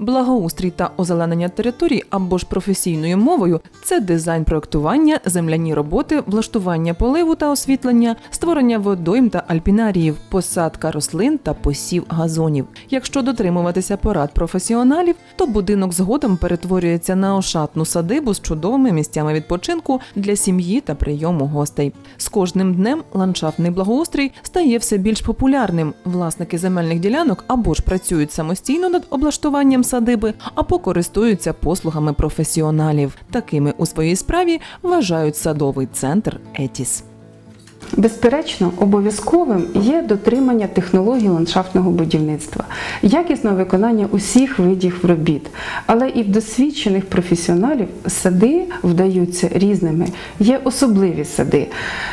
Благоустрій та озеленення територій або ж професійною мовою це дизайн проектування, земляні роботи, влаштування поливу та освітлення, створення водойм та альпінаріїв, посадка рослин та посів газонів. Якщо дотримуватися порад професіоналів, то будинок згодом перетворюється на ошатну садибу з чудовими місцями відпочинку для сім'ї та прийому гостей. З кожним днем ландшафтний благоустрій стає все більш популярним. Власники земельних ділянок або ж працюють самостійно над облаштуванням садиби, або користуються послугами професіоналів. Такими у своїй справі вважають садовий центр Етіс. Безперечно, обов'язковим є дотримання технологій ландшафтного будівництва, якісне виконання усіх видів робіт. Але і в досвідчених професіоналів сади вдаються різними. Є особливі сади,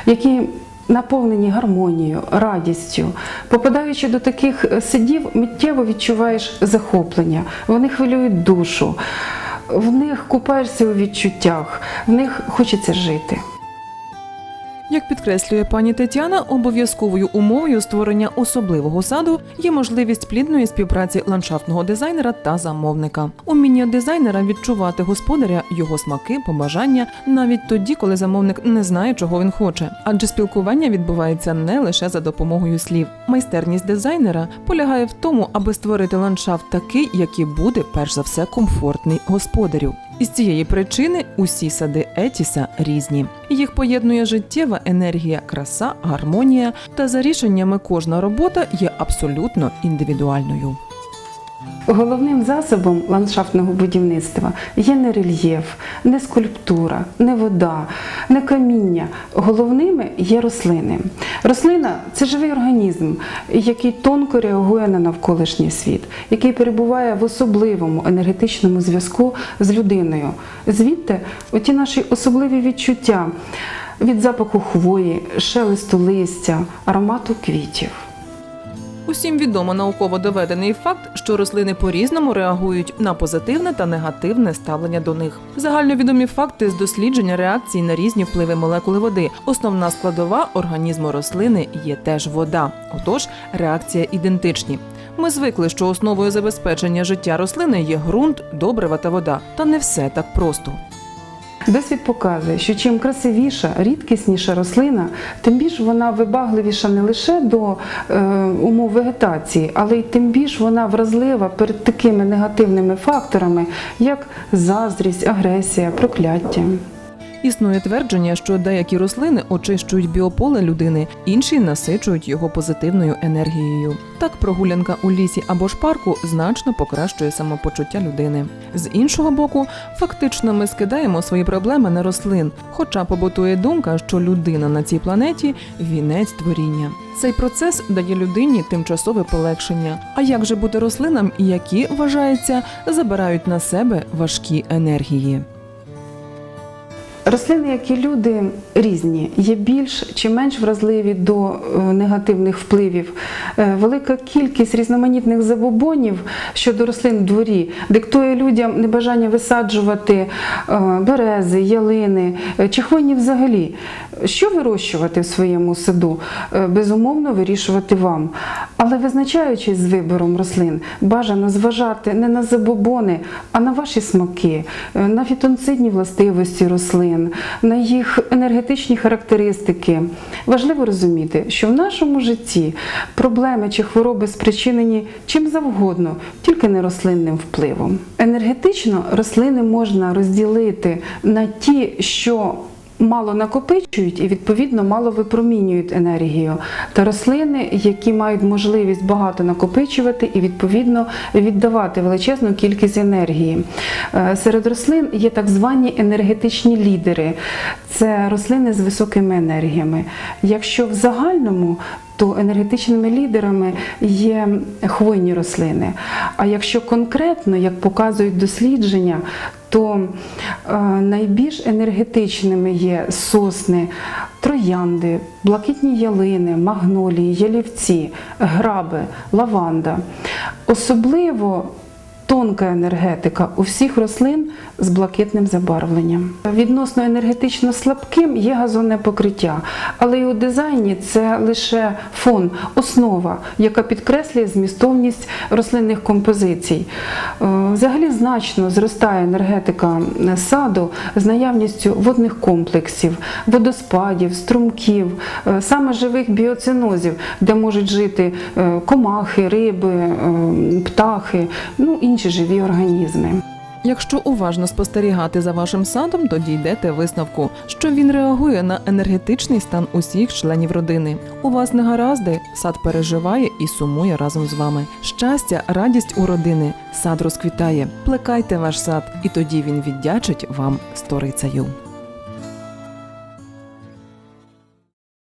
які наповнені гармонією, радістю. Попадаючи до таких сидів, миттєво відчуваєш захоплення, вони хвилюють душу, в них купаєшся у відчуттях, в них хочеться жити. Як підкреслює пані Тетяна, обов'язковою умовою створення особливого саду є можливість плідної співпраці ландшафтного дизайнера та замовника. Уміння дизайнера відчувати господаря, його смаки, побажання навіть тоді, коли замовник не знає, чого він хоче. Адже спілкування відбувається не лише за допомогою слів. Майстерність дизайнера полягає в тому, аби створити ландшафт такий, який буде перш за все комфортний господарю. Із цієї причини усі сади Етіса різні. Їх поєднує життєва енергія, краса, гармонія, та за рішеннями кожна робота є абсолютно індивідуальною. Головним засобом ландшафтного будівництва є не рельєф, не скульптура, не вода, не каміння. Головними є рослини. Рослина це живий організм, який тонко реагує на навколишній світ, який перебуває в особливому енергетичному зв'язку з людиною. Звідти оті наші особливі відчуття від запаху хвої, шелесту листя, аромату квітів. Усім відомо науково доведений факт, що рослини по-різному реагують на позитивне та негативне ставлення до них. Загальновідомі факти з дослідження реакцій на різні впливи молекули води. Основна складова організму рослини є теж вода. Отож, реакція ідентичні. Ми звикли, що основою забезпечення життя рослини є ґрунт, добрива та вода. Та не все так просто. Досвід показує, що чим красивіша, рідкісніша рослина, тим більш вона вибагливіша не лише до е, умов вегетації, але й тим більш вона вразлива перед такими негативними факторами, як заздрість, агресія, прокляття. Існує твердження, що деякі рослини очищують біополе людини, інші насичують його позитивною енергією. Так, прогулянка у лісі або ж парку значно покращує самопочуття людини. З іншого боку, фактично ми скидаємо свої проблеми на рослин, хоча побутує думка, що людина на цій планеті вінець творіння. Цей процес дає людині тимчасове полегшення. А як же бути рослинам, які вважається забирають на себе важкі енергії? Рослини, як і люди, різні, є більш чи менш вразливі до е, негативних впливів. Е, Велика кількість різноманітних забобонів щодо рослин в дворі диктує людям небажання висаджувати е, берези, ялини чи хвойні взагалі. Що вирощувати в своєму саду? Безумовно, вирішувати вам. Але визначаючись з вибором рослин, бажано зважати не на забобони, а на ваші смаки, на фітонцидні властивості рослин, на їх енергетичні характеристики. Важливо розуміти, що в нашому житті проблеми чи хвороби спричинені чим завгодно, тільки не рослинним впливом. Енергетично рослини можна розділити на ті, що Мало накопичують і відповідно мало випромінюють енергію. Та рослини, які мають можливість багато накопичувати і відповідно віддавати величезну кількість енергії. Е, Серед рослин є так звані енергетичні лідери. Це рослини з високими енергіями. Якщо в загальному то енергетичними лідерами є хвойні рослини. А якщо конкретно, як показують дослідження, то е, найбільш енергетичними є сосни, троянди, блакитні ялини, магнолії, ялівці, граби, лаванда. Особливо тонка енергетика у всіх рослин з блакитним забарвленням. Відносно енергетично слабким є газонне покриття, але і у дизайні це лише фон, основа, яка підкреслює змістовність рослинних композицій. Е, Взагалі значно зростає енергетика саду з наявністю водних комплексів, водоспадів, струмків, е, саме живих біоцинозів, де можуть жити е, комахи, риби, птахи, ну інші живі організми. Якщо уважно спостерігати за вашим садом, то дійдете висновку, що він реагує на енергетичний стан усіх членів родини. У вас не гаразди, сад переживає і сумує разом з вами. Щастя, радість у родини, сад розквітає. Плекайте ваш сад, і тоді він віддячить вам сторицею.